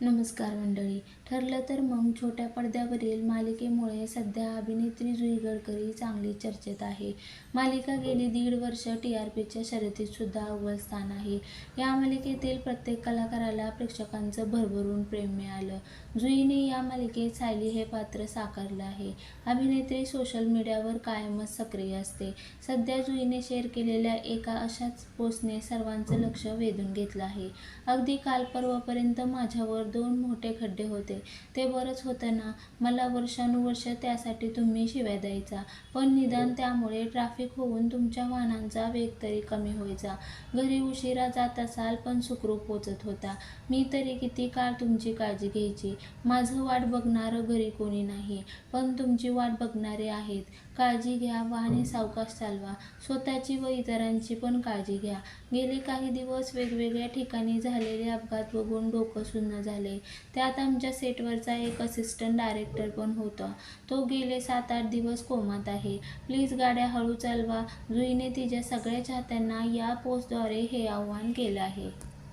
नमस्कार मंडळी. ठरलं तर मग छोट्या पडद्यावरील मालिकेमुळे सध्या अभिनेत्री जुई गडकरी चांगली चर्चेत आहे. मालिका गेली दीड वर्ष टी आर पीच्या शर्यतीत सुद्धा अव्वल स्थान आहे. या मालिकेतील प्रत्येक कलाकाराला प्रेक्षकांचं भरभरून प्रेम मिळालं. जुईने या मालिकेत सायली हे पात्र साकारलं आहे. अभिनेत्री सोशल मीडियावर कायमच सक्रिय असते. सध्या जुईने शेअर केलेल्या एका अशाच पोस्टने सर्वांचं लक्ष वेधून घेतलं आहे. अगदी काल परवापर्यंत माझ्यावर दोन मोठे खड्डे होते. ते बरंच होतं ना? मला वर्षानुवर्ष त्यासाठी तुम्ही शिवाय द्यायचा. पण निदान त्यामुळे ट्रॅफिक होऊन तुमच्या वाहनांचा वेग तरी कमी व्हायचा. घरी उशिरा जात असाल पण सुखरूप पोचत होता. मी तरी किती काळ तुमची काळजी घ्यायची? माझं वाट बघणारं घरी कोणी नाही. पण तुमची वाट बघणारे आहेत. काळजी घ्या वाहने सावकाश चालवा. स्वतःची व इतरांची पण काळजी घ्या. गेले काही दिवस वेगवेगळ्या ठिकाणी झालेले अपघात बघून डोकं सुन्न झाले. त्यात आमच्या सेटवरचा एक असिस्टंट डायरेक्टर पण होता. तो गेले सात आठ दिवस कोमात आहे. प्लीज गाड्या हळू चालवा. जुईने तिच्या सगळ्या चाहत्यांना या पोस्टद्वारे हे आव्हान केलं आहे.